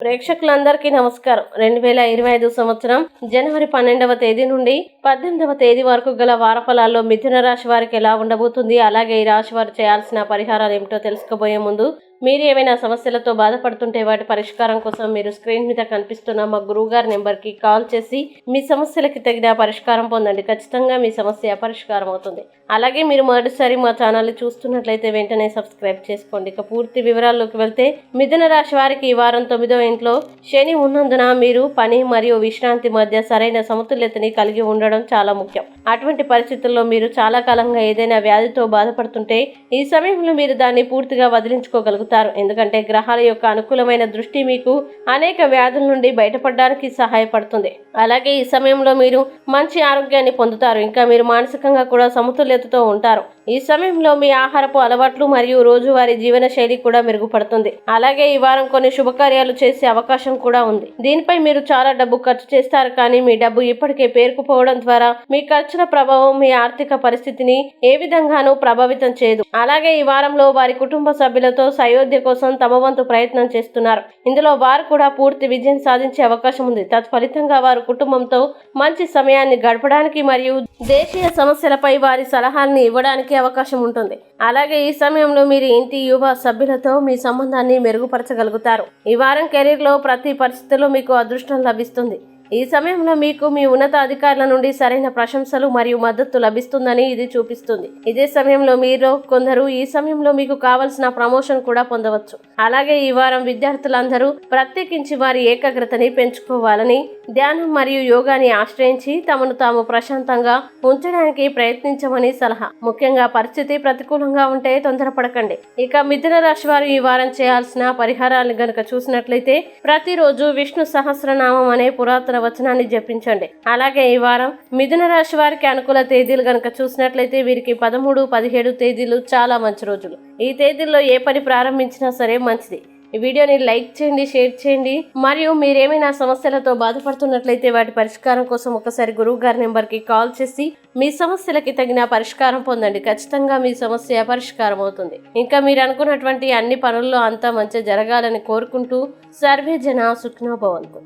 ప్రేక్షకులందరికీ నమస్కారం. రెండు వేల ఇరవై ఐదు సంవత్సరం జనవరి పన్నెండవ తేదీ నుండి పద్దెనిమిదవ తేదీ వరకు గల వారఫలాల్లో మిథున రాశి వారికి ఎలా ఉండబోతుంది అలాగే ఈ రాశి వారు చేయాల్సిన పరిహారాలు ఏమిటో తెలుసుకోబోయే ముందు మీరు ఏమైనా సమస్యలతో బాధపడుతుంటే వాటి పరిష్కారం కోసం మీరు స్క్రీన్ మీద కనిపిస్తున్న మా గురువుగారి నెంబర్కి కాల్ చేసి మీ సమస్యలకి తగిన పరిష్కారం పొందండి. ఖచ్చితంగా మీ సమస్య పరిష్కారం అవుతుంది. అలాగే మీరు మొదటిసారి మా ఛానల్ని చూస్తున్నట్లయితే వెంటనే సబ్స్క్రైబ్ చేసుకోండి. ఇక పూర్తి వివరాల్లోకి వెళ్తే మిథున రాశి వారికి ఈ వారం తొమ్మిదో ఇంట్లో శని ఉన్నందున మీరు పని మరియు విశ్రాంతి మధ్య సరైన సమతుల్యతని కలిగి ఉండడం చాలా ముఖ్యం. అటువంటి పరిస్థితుల్లో మీరు చాలా కాలంగా ఏదైనా వ్యాధితో బాధపడుతుంటే ఈ సమయంలో మీరు దాన్ని పూర్తిగా వదిలించుకోగలుగుతారు. ఎందుకంటే గ్రహాల యొక్క అనుకూలమైన దృష్టి మీకు అనేక వ్యాధుల నుండి బయటపడడానికి సహాయపడుతుంది. అలాగే ఈ సమయంలో మీరు మంచి ఆరోగ్యాన్ని పొందుతారు. ఇంకా మీరు మానసికంగా కూడా సమతుల్యతతో ఉంటారు. ఈ సమయంలో మీ ఆహారపు అలవాట్లు మరియు రోజువారీ జీవన శైలి కూడా మెరుగుపడుతుంది. అలాగే ఈ వారం కొన్ని శుభకార్యాలు చేసే అవకాశం కూడా ఉంది. దీనిపై మీరు చాలా డబ్బు ఖర్చు చేస్తారు కానీ మీ డబ్బు ఇప్పటికే పేరుకుపోవడం ద్వారా మీ ఖర్చుల ప్రభావం మీ ఆర్థిక పరిస్థితిని ఏ విధంగానూ ప్రభావితం చేయదు. అలాగే ఈ వారంలో వారి కుటుంబ సభ్యులతో సయోధ్య కోసం తమ వంతు ప్రయత్నం చేస్తున్నారు. ఇందులో వారు కూడా పూర్తి విజయం సాధించే అవకాశం ఉంది. తత్ఫలితంగా వారు కుటుంబంతో మంచి సమయాన్ని గడపడానికి మరియు దేశీయ సమస్యలపై వారి సలహాల్ని ఇవ్వడానికి అవకాశం ఉంటుంది. అలాగే ఈ సమయంలో మీరు ఇంటి యువ సభ్యులతో మీ సంబంధాన్ని మెరుగుపరచగలుగుతారు. ఈ వారం కెరీర్లో ప్రతి పరిస్థితుల్లో మీకు అదృష్టం లభిస్తుంది. ఈ సమయంలో మీకు మీ ఉన్నత అధికారుల నుండి సరైన ప్రశంసలు మరియు మద్దతు లభిస్తుందని ఇది చూపిస్తుంది. ఇదే సమయంలో మీరు కొందరు ఈ సమయంలో మీకు కావలసిన ప్రమోషన్ కూడా పొందవచ్చు. అలాగే ఈ వారం విద్యార్థులందరూ ప్రత్యేకించి వారి ఏకాగ్రతని పెంచుకోవాలని ధ్యానం మరియు యోగాని ఆశ్రయించి తమను తాము ప్రశాంతంగా ఉంచడానికి ప్రయత్నించమని సలహా. ముఖ్యంగా పరిస్థితి ప్రతికూలంగా ఉంటే తొందరపడకండి. ఇక మిథున రాశి వారు ఈ వారం చేయాల్సిన పరిహారాలను గనుక చూసినట్లయితే ప్రతిరోజు విష్ణు సహస్రనామం అనే పురాతన వచనాన్ని జపించండి. అలాగే ఈ వారం మిథున రాశి వారికి అనుకూల తేదీలు కనుక చూసినట్లయితే వీరికి పదమూడు పదిహేడు తేదీలు చాలా మంచి రోజులు. ఈ తేదీల్లో ఏ పని ప్రారంభించినా సరే మంచిది. ఈ వీడియోని లైక్ చేయండి షేర్ చేయండి. మరియు మీరేమైనా సమస్యలతో బాధపడుతున్నట్లయితే వాటి పరిష్కారం కోసం ఒకసారి గురువు గారి నెంబర్కి కాల్ చేసి మీ సమస్యలకి తగిన పరిష్కారం పొందండి. ఖచ్చితంగా మీ సమస్య పరిష్కారం అవుతుంది. ఇంకా మీరు అనుకున్నటువంటి అన్ని పనుల్లో అంతా మంచి జరగాలని కోరుకుంటూ సర్వే జన సుఖ్నోభవంతు